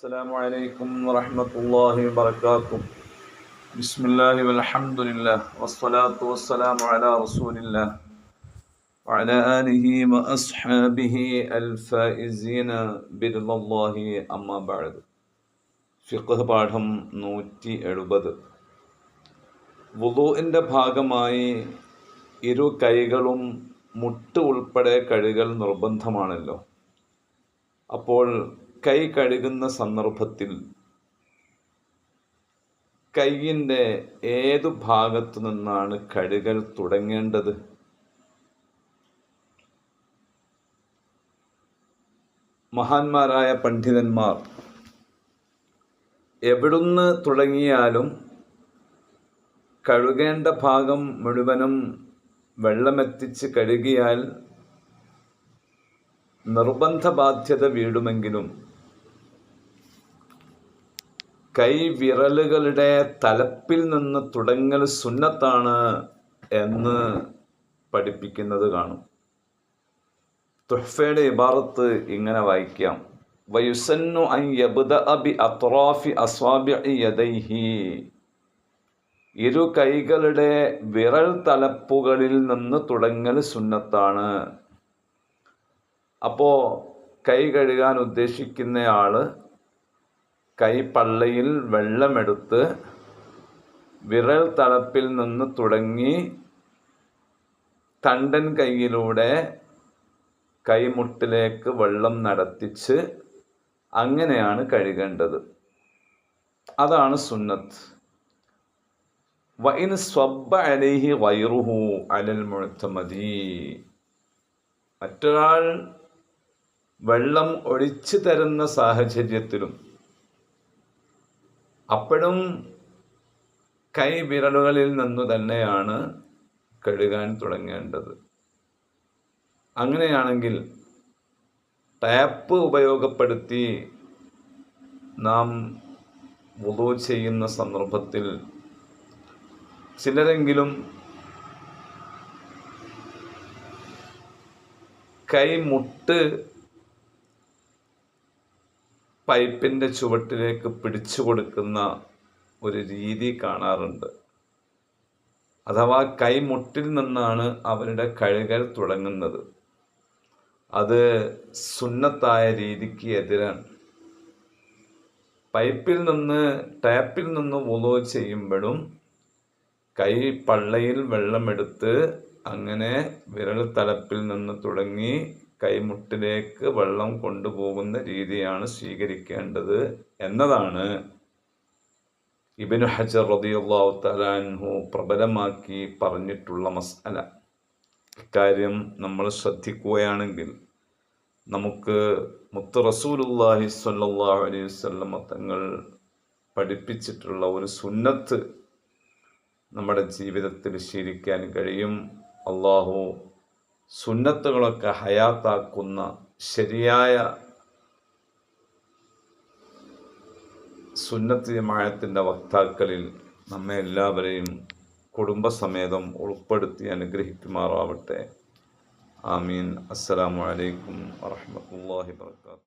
السلام عليكم ورحمة الله وبركاته بسم الله والحمد لله والصلاة والسلام على رسول الله وعلى آله وأصحابه الفائزين برضا الله أما بعد ഫിഖ് പാഠം നൂറ്റി എഴുപത് വുളുവിൻ്റെ ഭാഗമായി ഇരു കൈകളും മുട്ട് ഉൾപ്പെടെ കഴുകൽ നിർബന്ധമാണല്ലോ അപ്പോൾ കൈ കഴുകുന്ന സന്ദർഭത്തിൽ കൈയിന്റെ ഏതു ഭാഗത്തു നിന്നാണ് കഴുകൽ തുടങ്ങേണ്ടത്? മഹാന്മാരായ പണ്ഡിതന്മാർ എവിടുന്ന് തുടങ്ങിയാലും കഴുകേണ്ട ഭാഗം മുഴുവനും വെള്ളമെത്തിച്ച് കഴുകിയാൽ നിർബന്ധ ബാധ്യത വീടുമെങ്കിലും കൈ വിരലുകളുടെ തലപ്പിൽ നിന്ന് തുടങ്ങൽ സുന്നത്താണ് എന്ന് പഠിപ്പിക്കുന്നത് കാണും. തുഹ്ഫയുടെ ഇബാറത്ത് ഇങ്ങനെ വായിക്കാം. വയുസന്നു അൻ അബി അത്റാഫി അസ്വാബി യദൈഹി. ഇരു കൈകളുടെ വിരൽ തലപ്പുകളിൽ നിന്ന് തുടങ്ങൽ സുന്നത്താണ്. അപ്പോൾ കൈ കഴുകാൻ ഉദ്ദേശിക്കുന്നയാൾ കൈ പള്ളയിൽ വെള്ളമെടുത്ത് വിരൽ തളപ്പിൽ നിന്ന് തുടങ്ങി തണ്ടൻ കൈയിലൂടെ കൈമുട്ടിലേക്ക് വെള്ളം നടത്തിച്ച് അങ്ങനെയാണ് കഴുകേണ്ടത്. അതാണ് സുന്നത്ത്. വൈൻ സ്വബ് അലൈഹി വൈറുഹു അലൽ മുഴത്തമതി മറ്റൊരാൾ വെള്ളം ഒഴിച്ചു തരുന്ന സാഹചര്യത്തിലും അപ്പോഴും കൈ വിരലുകളിൽ നിന്നു തന്നെയാണ് കഴുകാൻ തുടങ്ങേണ്ടത്. അങ്ങനെയാണെങ്കിൽ ടാപ്പ് ഉപയോഗപ്പെടുത്തി നാം വുളു ചെയ്യുന്ന സന്ദർഭത്തിൽ ചിലരെങ്കിലും കൈമുട്ട് പൈപ്പിന്റെ ചുവട്ടിലേക്ക് പിടിച്ചു കൊടുക്കുന്ന ഒരു രീതി കാണാറുണ്ട്. അഥവാ കൈമുട്ടിൽ നിന്നാണ് അവരുടെ കഴുകൽ തുടങ്ങുന്നത്. അത് സുന്നത്തായ രീതിക്ക് എതിരാണ്. പൈപ്പിൽ നിന്ന് ടാപ്പിൽ നിന്ന് ഉലോ ചെയ്യുമ്പോഴും കൈ പള്ളയിൽ വെള്ളമെടുത്ത് അങ്ങനെ വിരൽ തലപ്പിൽ നിന്ന് തുടങ്ങി കൈമുട്ടിലേക്ക് വെള്ളം കൊണ്ടുപോകുന്ന രീതിയാണ് സ്വീകരിക്കേണ്ടത് എന്നതാണ് ഇബിനു ഹജർ റതിയുള്ളാഹു തലാൻഹു പ്രബലമാക്കി പറഞ്ഞിട്ടുള്ള മസാല ഇക്കാര്യം നമ്മൾ ശ്രദ്ധിക്കുകയാണെങ്കിൽ നമുക്ക് മുത്ത് റസൂലുല്ലാഹി സ്വല്ലല്ലാഹു അലൈഹി വസല്ലമ തങ്ങൾ പഠിപ്പിച്ചിട്ടുള്ള ഒരു സുന്നത്ത് നമ്മുടെ ജീവിതത്തിൽ ശീലിക്കാൻ കഴിയും. അള്ളാഹു സുന്നത്തുകളൊക്കെ ഹയാത്താക്കുന്ന ശരിയായ സുന്നത്ത് ജമായത്തിന്റെ വക്താക്കളിൽ നമ്മെ എല്ലാവരെയും കുടുംബസമേതം ഉൾപ്പെടുത്തി അനുഗ്രഹിക്കുമാറാവട്ടെ. ആമീൻ. അസ്സലാമു അലൈക്കും വറഹമത്തല്ലാഹി വർക്കാത്തു